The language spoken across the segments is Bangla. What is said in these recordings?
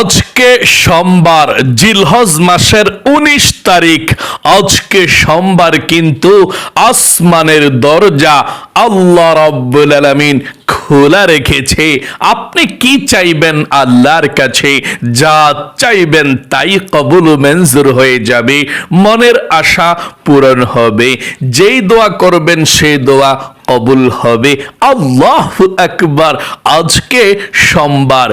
আজকে সোমবার, জিলহজ মাসের উনিশ তারিখ। আজকে সোমবার কিন্তু আসমানের দরজা আল্লাহ রব্বুল আলামিন খোলা রেখেছে। আপনি কি চাইবেন আল্লাহর কাছে? যা চাইবেন তাই কবুল মঞ্জুর হয়ে যাবে। মনের আশা পূরণ হবে। যেই দোয়া করবেন সেই দোয়া কবুল হবে। আল্লাহ একবার আজকে সোমবার,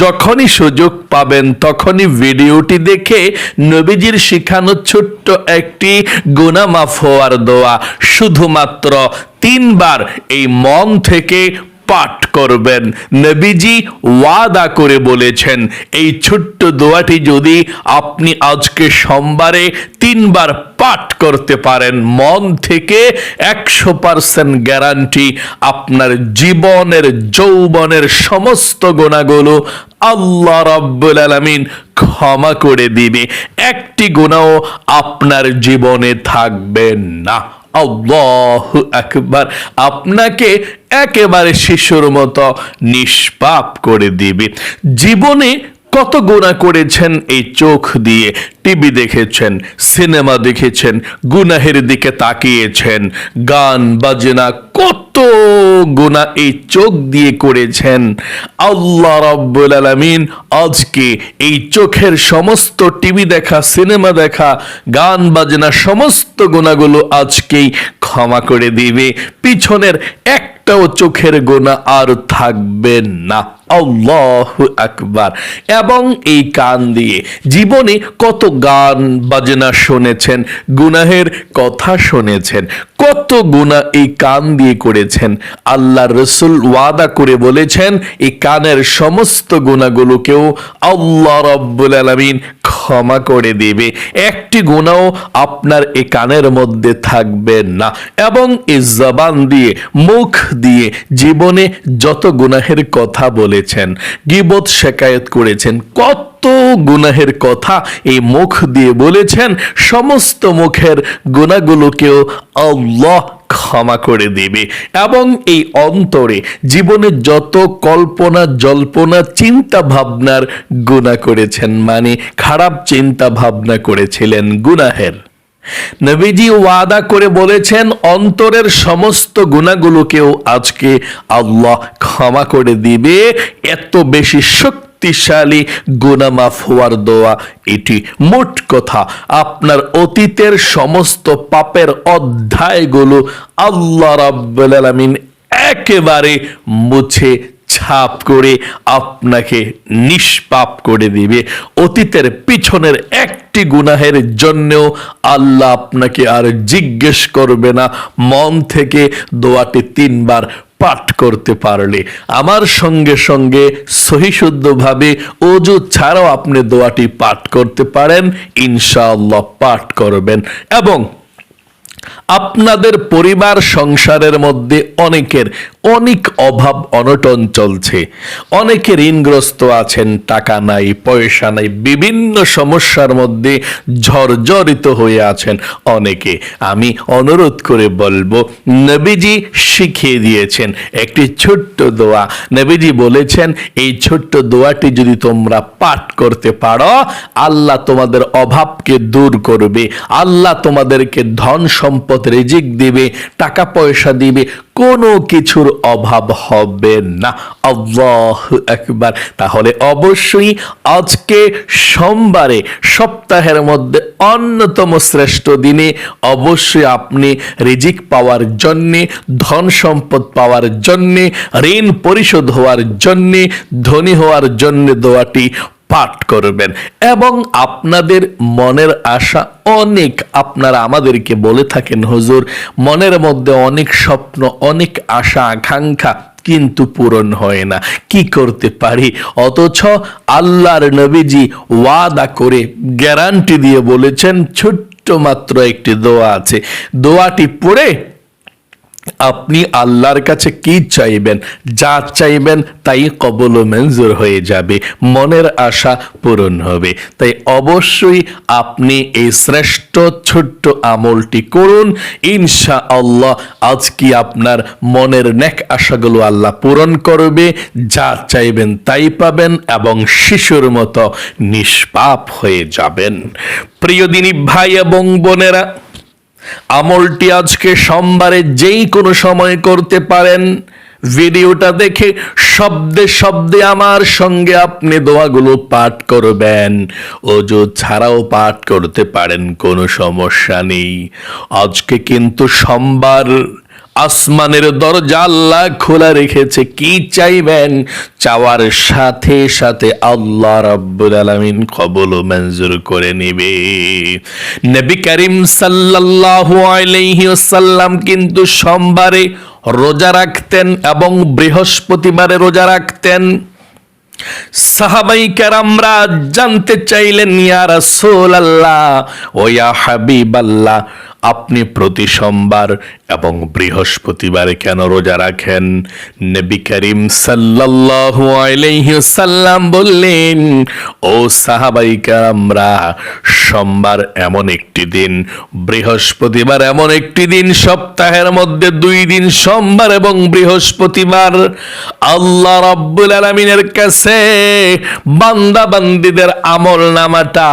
যখনই সুযোগ পাবেন তখনই ভিডিওটি দেখে নবীজির শিখানো ছোট্ট একটি গুনামাফ হওয়ার দোয়া। শুধুমাত্র তিনবার এই মন থেকে পাঠ করবেন। নবীজি ওয়াদা করে বলেছেন, এই ছোট্ট দোয়াটি যদি আপনি আজকে সোমবারে তিনবার পাঠ করতে পারেন, মন থেকে একশো পার্সেন্ট গ্যারান্টি আপনার জীবনের, যৌবনের সমস্ত গোনাগুলো আল্লাহ রাব্বুল আলামিন ক্ষমা করে দিবে। একটি গুণাও আপনার জীবনে থাকবে না। আল্লাহ আকবার আপনাকে একেবারে শিশুর মতো নিষ্পাপ করে দিবে। জীবনে কত গুণা করেছেন এই চোখ দিয়ে? টিভি দেখেছেন, সিনেমা দেখেছেন, গুনাহের দিকে তাকিয়েছেন, গান, বাজনা কত গুণা এই চোখ দিয়ে করেছেন? আল্লাহ রাব্বুল আলামিন আজকে এই চোখের সমস্ত টিভি দেখা, সিনেমা দেখা, গান, বাজনা সমস্ত গুণাগুলো আজকেই ক্ষমা করে দিবে। পিছনের একটাও চোখের গোনা আর থাকবে না। আকবার। এবং এই কান দিয়ে জীবনে কত গান বাজনা শুনেছেন, গুনাহের কথা শুনেছেন, কত গুণা এই কান দিয়ে করেছেন। আল্লাহ রসুল ওয়াদা করে বলেছেন, এই কানের সমস্ত গুণাগুলোকেও আল্লাহ রব্বুল আলমিন ক্ষমা করে দেবে। একটি গুণাও আপনার এই কানের মধ্যে থাকবে না। এবং এই জবান দিয়ে, মুখ দিয়ে জীবনে যত গুনাহের কথা বলেছেন, গিবত শেকায়ত করেছেন, কত গুনাহের কথা এই মুখ দিয়ে বলেছেন, সমস্ত মুখের গুণাগুলোকেও আল্লাহ ক্ষমা করে দেবে। এবং এই অন্তরে জীবনে যত কল্পনা, জল্পনা চিন্তা ভাবনার গুণা করেছেন মানে খারাপ চিন্তা ভাবনা করেছিলেন গুনাহের। নবীজি ওয়াদা করে বলেছেন, অন্তরের সমস্ত গুণাগুলোকেও আজকে আল্লাহ ক্ষমা করে দিবে, এত বেশি শক্তিশালী গুনামাফ হওয়ার দোয়া, এটি মোট কথা। আপনার অতীতের সমস্ত পাপের অধ্যায়গুলো আল্লাহ রাব্বুল আলামিন একেবারে মুছে, ছাপ করে আপনাকে নিষ্পাপ করে দিবে। অতীতের পিছনের একটি গুনাহের জন্যও আল্লাহ আপনাকে আর জিজ্ঞেস করবে না। মন থেকে দোয়াটি তিনবার পাঠ করতে পারলে। আমার সঙ্গে সঙ্গে সহিশুদ্ধভাবে অজু ছাড়াও আপনি দোয়াটি পাঠ করতে পারেন, ইনশাআল্লাহ পাঠ করবেন। এবং আপনাদের পরিবার, সংসারের মধ্যে অনেকের অনেক অভাব অনটন চলছে। অনেকে ঋণগ্রস্ত আছেন, টাকা নাই, পয়সা নাই, বিভিন্ন সমস্যার মধ্যে ঝরঝরিত হয়ে আছেন অনেকে। আমি অনুরোধ করে বলব, নবীজি শিখিয়ে দিয়েছেন একটি ছোট্ট দোয়া। নবীজি বলেছেন, এই ছোট্ট দোয়াটি যদি তোমরা পাঠ করতে পারো, আল্লাহ তোমাদের অভাবকে দূর করবে। আল্লাহ তোমাদেরকে ধন সম্পদ, রিজিক দিবে, টাকা পয়সা দিবে, কোনো কিছুর অভাব হবে না। আল্লাহ একবার তাহলে অবশ্যই আজকে সোমবারে, সপ্তাহের মধ্যে অন্যতম শ্রেষ্ঠ দিনে অবশ্যই আপনি রিজিক পাওয়ার জন্যে, ধন সম্পদ পাওয়ার জন্যে, ঋণ পরিশোধ হওয়ার জন্যে, ধনী হওয়ার জন্যে দোয়াটি পাঠ করবেন। এবং আপনাদের মনের আশা অনেক আপনারা আমাদেরকে বলে থাকেন, হুজুর, মনের মধ্যে অনেক স্বপ্ন, অনেক আশা, আকাঙ্ক্ষা কিন্তু পূরণ হয় না। কি করতে পারি? অথচ আল্লাহর নবীজি ওয়াদা করে গ্যারান্টি দিয়ে বলেছেন, ছোট্ট মাত্র একটি দোয়া আছে। দোয়াটি পড়ে আপনি আল্লাহর কাছে কি চাইবেন? যা চাইবেন তাই কবল মঞ্জুর হয়ে যাবে। মনের আশা পূরণ হবে। তাই অবশ্যই আপনি এই শ্রেষ্ঠ ছোট্ট আমলটি করুন। ইনশা আল্লাহ আজকে আপনার মনের নেক আশাগুলো আল্লাহ পূরণ করবে। যা চাইবেন তাই পাবেন এবং শিশুর মতো নিষ্পাপ হয়ে যাবেন। প্রিয় দিনী ভাই এবং বোনেরা আমলটি আজকে সোমবারে যেই কোনো সময় করতে পারেন, ভিডিওটা দেখে শব্দে শব্দে আমার সঙ্গে আপনি দোয়াগুলো পাঠ করবেন। অজু ছাড়াও পাঠ করতে পারেন, কোনো সমস্যা নেই। আজকে কিন্তু সোমবার আসমানের দরজা আল্লাহ খোলা রেখেছে। কি চাইবেন? চাওয়ার সাথে সাথে আল্লাহ রাব্বুল আলামিন কবল ও মঞ্জুর করে নেবে। নবী করিম সাল্লাল্লাহু আলাইহি ওয়াসাল্লাম কিন্তু সোমবারে রোজা রাখতেন এবং বৃহস্পতিবারে রোজা রাখতেন। সাহাবাই কেরামরা জানতে চাইলেন, ইয়া রাসূলুল্লাহ, ও ইয়া হাবিবাল্লাহ, আপনি প্রতি সোমবার এবং বৃহস্পতিবারে কেন রোজা রাখেন? নবী করিম সাল্লাল্লাহু আলাইহি সাল্লাম বললেন, ও সাহাবাই কেরামরা, সোমবার এমন একটি দিন, বৃহস্পতিবার এমন একটি দিন, সপ্তাহের মধ্যে দুই দিন, সোমবার এবং বৃহস্পতিবার। আল্লাহ রাব্বুল আলামিনের কাছে বান্দা বান্দিদের আমল নামাটা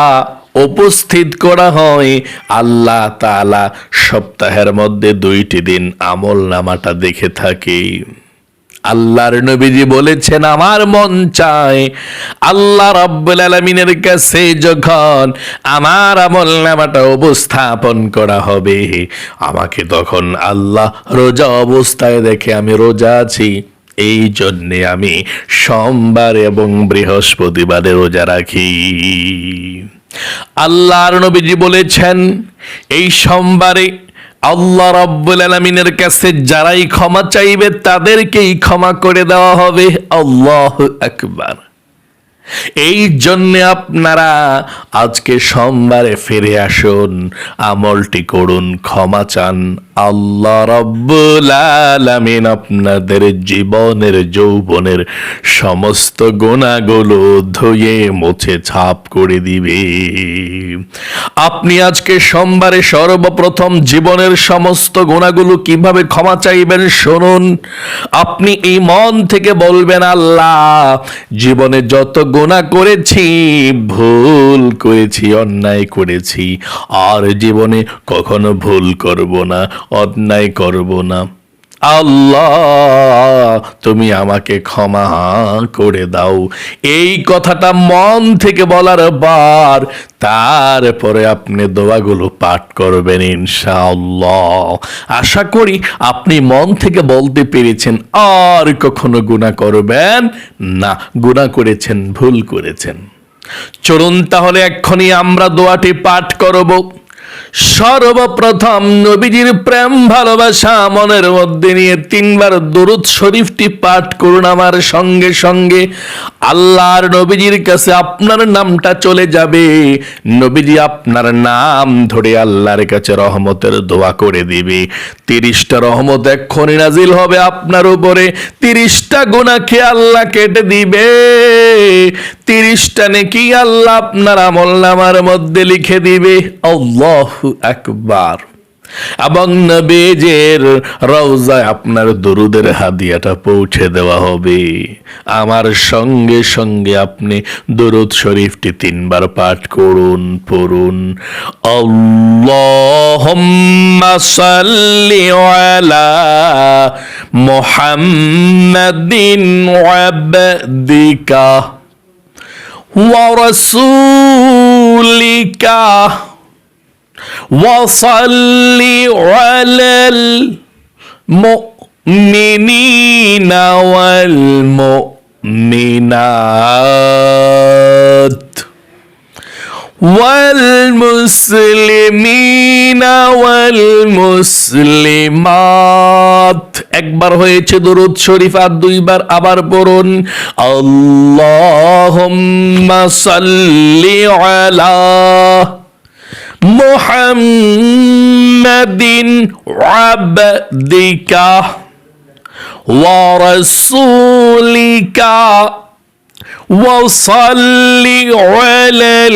উপস্থিত করা হয়। আল্লাহ তাআলা সপ্তাহের মধ্যে দুইটি দিন আমল নামাটা দেখে থাকি। আল্লাহর নবীজি বলেছেন, আমার মন চায় আল্লাহ রব্বুল আলমিনের কাছে যখন আমার আমল নামাটা উপস্থাপন করা হবে, আমাকে তখন আল্লাহ রোজা অবস্থায় দেখে আমি রোজা আছি। এই জন্যে আমি সোমবার এবং বৃহস্পতিবারে রোজা রাখি। আল্লাহর নবীজি বলেছেন, এই সোমবারে আল্লাহ রব্বুল আলমিনের কাছে যারাই ক্ষমা চাইবে তাদেরকেই ক্ষমা করে দেওয়া হবে। আল্লাহ একবার এই জন্য আপনারা আজকে সোমবারে ফিরে আসুন, আমলটি করুন, ক্ষমা চান। আল্লাহ রব্বুল আলামিন আপনাদের জীবনের, যৌবনের সমস্ত গোনাগুলো ধুয়ে, মুছে, ছাপ করে দিবে। আপনি আজকে সোমবারে সর্বপ্রথম জীবনের সমস্ত গোনাগুলো কীভাবে ক্ষমা চাইবেন শুনুন। আপনি এই মন থেকে বলবেন, আল্লাহ, জীবনে যত গোনা করেছি, ভুল করেছি, অন্যায় করেছি, আর জীবনে কখনো ভুল করব না। অন্যায় করব না। আল্লাহ, তুমি আমাকে ক্ষমা করে দাও। এই কথাটা মন থেকে বলার বার। তারপরে আপনি দোয়াগুলো পাঠ করবেন ইনশাআল্লাহ। আশা করি আপনি মন থেকে বলতে পেরেছেন, আর কখনো গুণা করবেন না। গুণা করেছেন, ভুল করেছেন। চলুন তাহলে এক্ষুনি আমরা দোয়াটি পাঠ করব। সর্বপ্রথম নবীজির প্রেম, ভালোবাসা, মনের মধ্যে নিয়ে তিনবার দরুদ শরীফটি পাঠ করুন আমার সঙ্গে সঙ্গে। আল্লাহর নবীজির কাছে আপনার নামটা চলে যাবে। নবীজি আপনার নাম ধরে আল্লাহর কাছে রহমতের দোয়া করে দিবে। তিরিশটা রহমত এক্ষুনি নাজিল হবে আপনার উপরে। তিরিশটা গুণাকে আল্লাহ কেটে দিবে। তিরিশটা নাকি আল্লাহ আপনার আমল নামার মধ্যে লিখে দিবে। আল্লাহ আকবার। এবং নবীজির রওজায় আপনার দরুদের হাদিয়াটা পৌঁছে দেওয়া হবে। আমার সঙ্গে সঙ্গে আপনি দরুদ শরীফটি তিনবার পাঠ করুন, পড়ুন। আল্লাহুম্মা সাল্লি আলা মুহাম্মাদিন ওয়াবদিকা ওয়া রাসূলিকা। وصل على المؤمنين والمؤمنات والمسلمين والمسلمات একবার হয়েছে দরুদ শরীফ আর দুইবার আবার পড়ুন আল্লাহুম্মা সাল্লি আলা محمد عبدك ورسولك. وصل على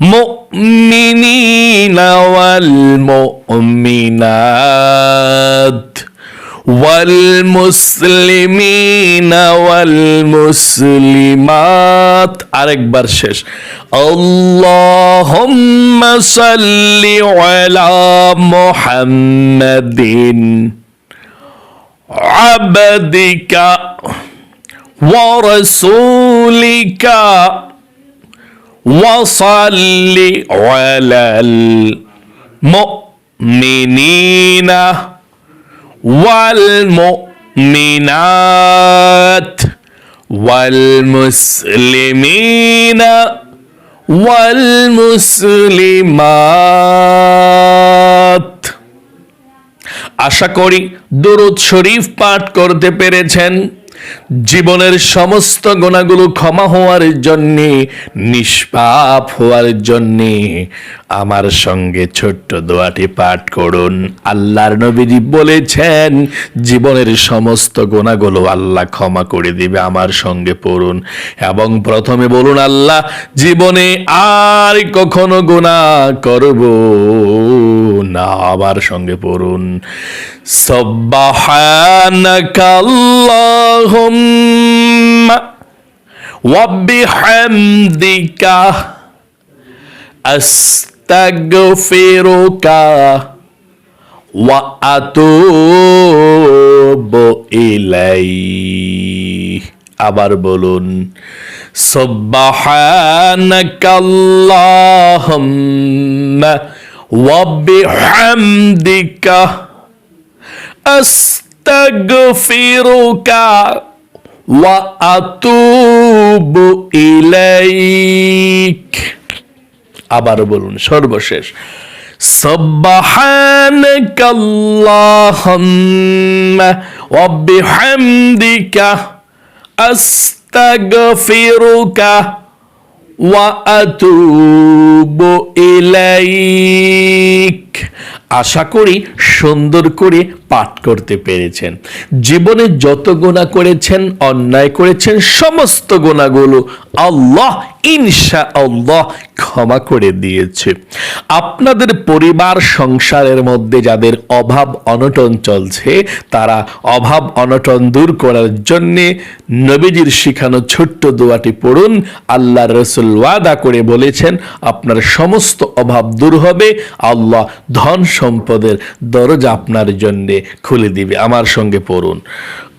المؤمنين والمؤمنات. والمسلمين والمسلمات আরেকবার শেষ اللهم صل على محمد عبدك ورسولك وصل على المؤمنين ওয়াল মিনাত ওয়াল মুসলিমিনা ওয়াল আশা করি দরুদ শরীফ পাঠ করতে পেরেছেন। জীবনের সমস্ত গোনাগুলো ক্ষমা হওয়ার জন্যে, নিষ্পাপ হওয়ার জন্যে। আমার সঙ্গে ছোট্ট দোয়াটি পাঠ করুন। আল্লাহর নবীজি বলেছেন, জীবনের সমস্ত গোনাগুলো আল্লাহ ক্ষমা করে দিবে, আমার সঙ্গে পড়ুন। এবং প্রথমে বলুন, আল্লাহ, জীবনে আর কখনো গোনা করব না, আমার সঙ্গে পড়ুন। আস্তাগফিরুকা ওয়া আতুবু ইলাইহি আবার বলুন সুবহানাকাল্লাহুম্মা ওয়া বিহামদিকা আস্তাগফিরুকা ওয়া আতুবু ইলাইক. আবার বলুন, সর্বশেষ। আশা করি সুন্দর করে পাঠ করতে পেরেছেন। জীবনে যত গোনা করেছেন, অন্যায় করেছেন, সমস্ত গোনাগুলো আল্লাহ ইনশা আল্লাহ ক্ষমা করে দিয়েছে আপনাদের পরিবার সংসারের মধ্যে যাদের অভাব অনটন চলছে তারা অভাব অনটন দূর করার জন্যে নবীজির শিখানো ছোট্ট দোয়াটি পড়ুন আল্লাহ রসুল ওয়াদা করে বলেছেন আপনার সমস্ত অভাব দূর হবে আল্লাহ ধন সম্পদের দরজা আপনার জন্যে খুলে দিবে আমার সঙ্গে পড়ুন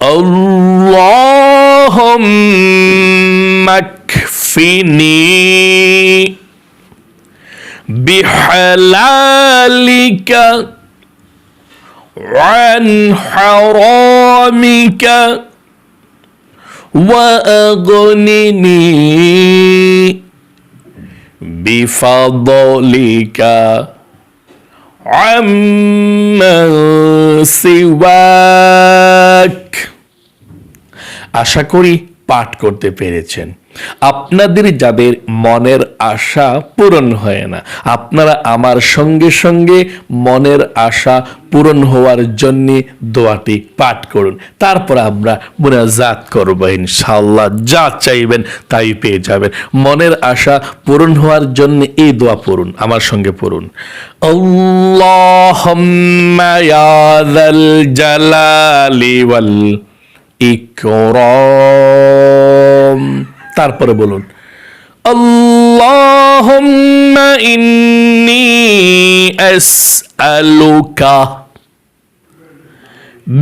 আল্লাহুম্মা كفني بحلالك عن حرامك وأغنني بفضلك عمن سواك আশা করি পাঠ করতে পেরেছেন আপনাদের যাদের মনের আশা পূরণ হয় না, আপনারা আমার সঙ্গে সঙ্গে মনের আশা পূরণ হওয়ার জন্য দোয়াটি পাঠ করুন। তারপর আমরা মুনাজাত করব ইনশাল্লাহ যা চাইবেন তাই পেয়ে যাবেন। মনের আশা পূরণ হওয়ার জন্য এই দোয়া পড়ুন, আমার সঙ্গে পড়ুন। জালালি ওয়াল ইকরাম। তারপরে বলুন আল্লাহুম্মা ইন্নী আসআলুকা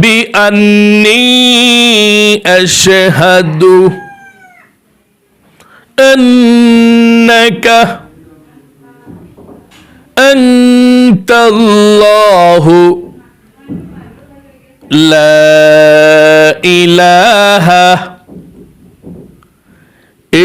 বিআন্নী আশহাদু আন্নাকা أنت الله لا إله إلا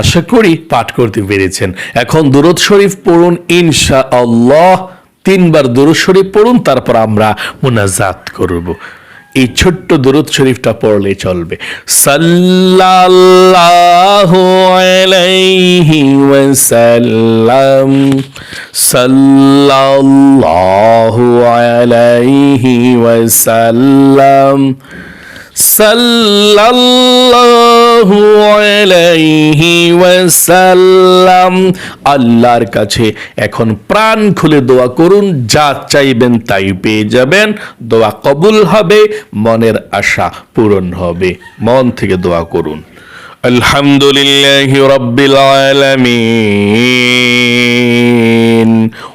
আশা করি পাঠ করতে পেরেছেন। এখন দুরুদ শরীফ পড়ুন ইনশা আল্লাহ তিনবার দুরুদ শরীফ পড়ুন, তারপর আমরা মুনাজাত করব। এই ছোট্ট দুরুদ শরীফটা পড়লে চলবে। সাল্লাল্লাহু আলাইহি ওয়াসাল্লাম, সাল্লাল্লাহু আলাইহি ওয়াসাল্লাম সাল্লাল্লাহু আলাইহি ওয়াসাল্লাম, আল্লাহর কাছে এখন প্রাণ খুলে দোয়া করুন, যা চাইবেন তাই পেয়ে যাবেন। দোয়া কবুল হবে, মনের আশা পূরণ হবে। মন থেকে দোয়া করুন। আলহামদুলিল্লাহ রব্বিল আলামিন।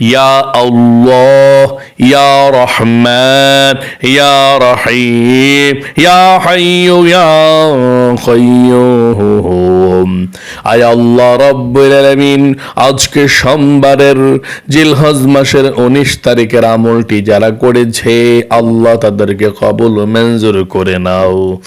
ইয়া আল্লাহ ইয়া রহমান ইয়া রহিম ইয়া হাইয়ু ইয়া কাইয়ুম আয় আল্লাহ, রব্বুল আলামিন, আজকে সোমবারের জিলহজ মাসের 19 তারিখের আমলটি যারা করেছে, আল্লাহ তাদেরকে কবুল ও মঞ্জুর করে নাও।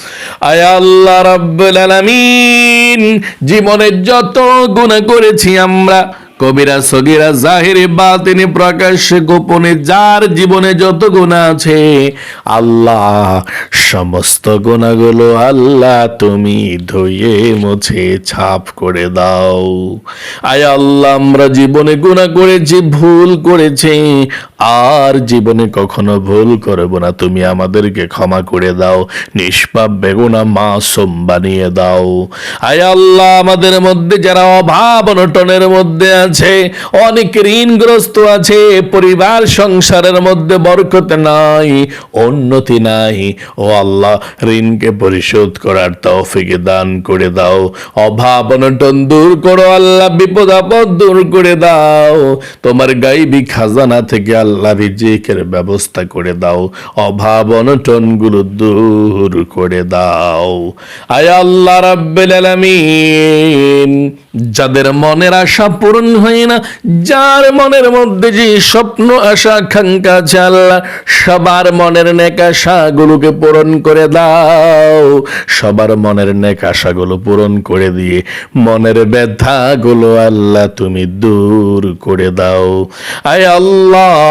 আয় আল্লাহ, রব্বুল আলামিন, জীবনের যত গুনাহ করেছি আমরা কবিরা, সগিরা, জাহিরে, বাতিনি, প্রকাশ্যে, গোপনে, যার জীবনে যত গুণা আছে, আল্লাহ সমস্ত গুণাগুলো আল্লাহ তুমি ধুয়ে, মুছে, ছাপ করে দাও। আয় আল্লাহ, আমরা জীবনে গুণা করেছি, ভুল করেছি, আর জীবনে কখনো ভুল করব না, তুমি আমাদেরকে ক্ষমা করে দাও, নিষ্পাপ, বেগুনা, মাসুম বানিয়ে দাও। আয় আল্লাহ, আমাদের মধ্যে যারা অভাব অনটনের মধ্যে আছে, অনেক ঋণগ্রস্ত আছে, পরিবার সংসারের মধ্যে বরকত নাই, উন্নতি নাই। ও আল্লাহ, ঋণকে পরিশোধ করার তৌফিকে দান করে দাও। অভাব অনটন দূর করো আল্লাহ, বিপদ আপদ দূর করে দাও। তোমার গাইবি খাজানা থেকে আল্লাহ রিজিকের ব্যবস্থা করে দাও। অভাব অনটনগুলো দূর করে দাও। আয় আল্লাহ রাব্বিল আলামিন। যাদের মনের আশা পূরণ হয় না, যার মনের মধ্যে যে স্বপ্ন, আশা আছে আল্লাহ, সবার মনের নেক আশাগুলোকে পূরণ করে দাও। সবার মনের নেক আশাগুলো পূরণ করে দিয়ে মনের ব্যথাগুলো আল্লাহ তুমি দূর করে দাও। আয় আল্লাহ!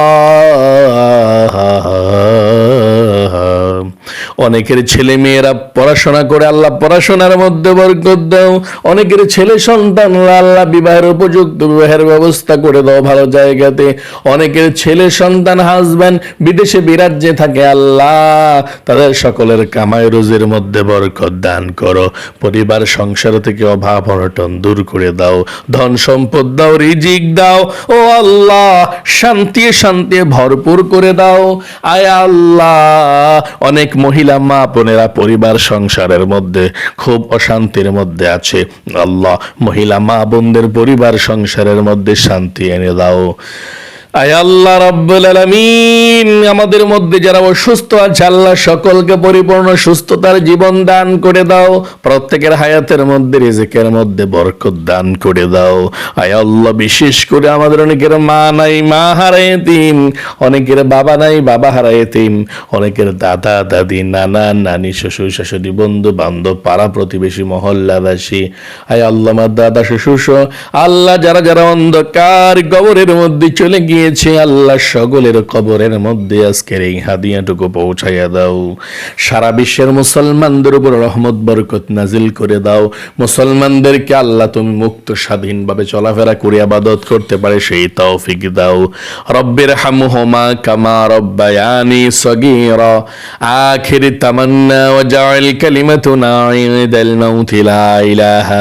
অনেকের ছেলে মেয়েরা পড়াশোনা করে, আল্লাহ পড়াশোনার মধ্যে বরকত দাও। অনেকের ছেলে সন্তান, আল্লাহ বিবাহের উপযুক্ত বিবাহের ব্যবস্থা করে দাও ভালো জায়গাতে। অনেকের ছেলে সন্তান হাজব্যান্ড বিদেশে বিরাজ্যে থাকে, আল্লাহ তাদের সকলের কামায় রোজের মধ্যে বরকত দান করো। পরিবার, সংসার থেকে অভাব অনটন দূর করে দাও। ধন সম্পদ দাও, রিজিক দাও। ও আল্লাহ শান্তি শান্তি ভরপুর করে দাও। আয় আল্লাহ অনেক মহিলা মা বোনেরা পরিবার সংসারের মধ্যে, খুব অশান্তির মধ্যে আছে। আল্লাহ মহিলা মা বোনদের পরিবার সংসারের মধ্যে শান্তি এনে দাও। আল্লাহ রাব্বুল আলামিন, আমাদের মধ্যে যারা অসুস্থ আছে, আল্লাহ সকলকে পরিপূর্ণ সুস্থতার জীবন দান করে দাও। প্রত্যেকের হায়াতের মধ্যে, রিজিকের মধ্যে বরকত দান করে দাও। আয় আল্লাহ, বিশেষ করে আমাদের অনেকের মা নাই, মা হারায় তিন অনেকের বাবা নাই, বাবা হারায় তিন অনেকের দাদা, দাদি, নানা, নানি, শ্বশুর, শাশুড়ি, বন্ধু, বান্ধব, পাড়া প্রতিবেশী, মহল্লাবাসী। আয় আল্লাহ, আমার দাদা, শ্বশুর আল্লাহ, যারা যারা অন্ধকার কবরের মধ্যে চলে গিয়েছে আল্লাহ সকলের কবরের মধ্যে আজকের এই হাদিয়াটুকু পৌঁছাইয়া দাও। সারা বিশ্বের মুসলমানদের উপর রহমত, বরকত নাজিল করে দাও। মুসলমানদেরকে আল্লাহ তুমি মুক্ত, স্বাধীনভাবে চলাফেরা করে আবাদত করতে পারে, সেই তৌফিক দাও। রব্বের হামুহমা কামা রব্বায়ানি সগীরা। আখির তামান্না ওয়াজআল কালিমাতুনা ইনদাল মাউতি লা ইলাহা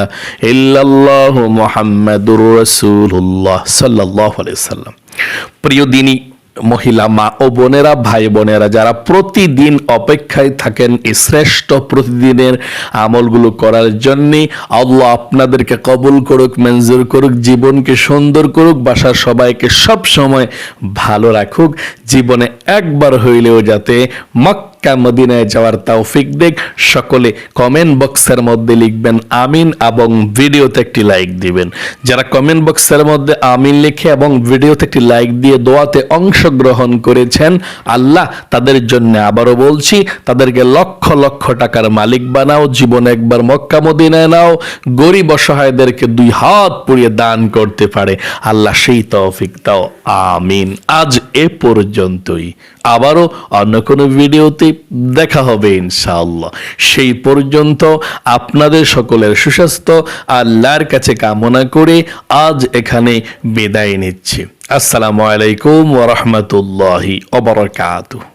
ইল্লাল্লাহু মুহাম্মাদুর রাসূলুল্লাহ সাল্লাল্লাহু আলাইহি সাল্লাম প্রিয় দিনী মহিলা, মা ও বোনেরা, ভাই বোনেরা, যারা প্রতিদিন অপেক্ষায় থাকেন এই শ্রেষ্ঠ প্রতিদিনের আমলগুলো করার জন্যে, আল্লাহ আপনাদেরকে কবুল করুক, মঞ্জুর করুক, জীবনকে সুন্দর করুক, বাসার সবাইকে সব সময় ভালো রাখুক, জীবনে একবার হইলেও যাতে মক্কা মদিনায় যাওয়ার তৌফিক দেখ সকলে কমেন্ট বক্সের মধ্যে লিখবেন আমিন এবং ভিডিওতে একটি লাইক দিবেন। যারা কমেন্ট বক্সের মধ্যে আমিন লিখে এবং ভিডিওতে একটি লাইক দিয়ে দোয়াতে অংশগ্রহণ করেছেন, আল্লাহ তাদের জন্য আবারও বলছি, তাদেরকে লক্ষ লক্ষ টাকার মালিক বানাও, জীবনে একবার মক্কা মদিনায় নাও, গরিব অসহায়দেরকে দুই হাত পুড়িয়ে দান করতে পারে। আল্লাহ সেই তৌফিক দাও, আমিন। আজ এ পর্যন্তই। আবারও অন্য কোনো ভিডিওতে দেখা হবে ইনশাআল্লাহ। সেই পর্যন্ত আপনাদের সকলের সুস্বাস্থ্য, আল্লাহর কাছে কামনা করে আজ এখানে বিদায় নিচ্ছি। আসসালামু আলাইকুম ওরহমতুল্লাহি ওবরাকাতুহ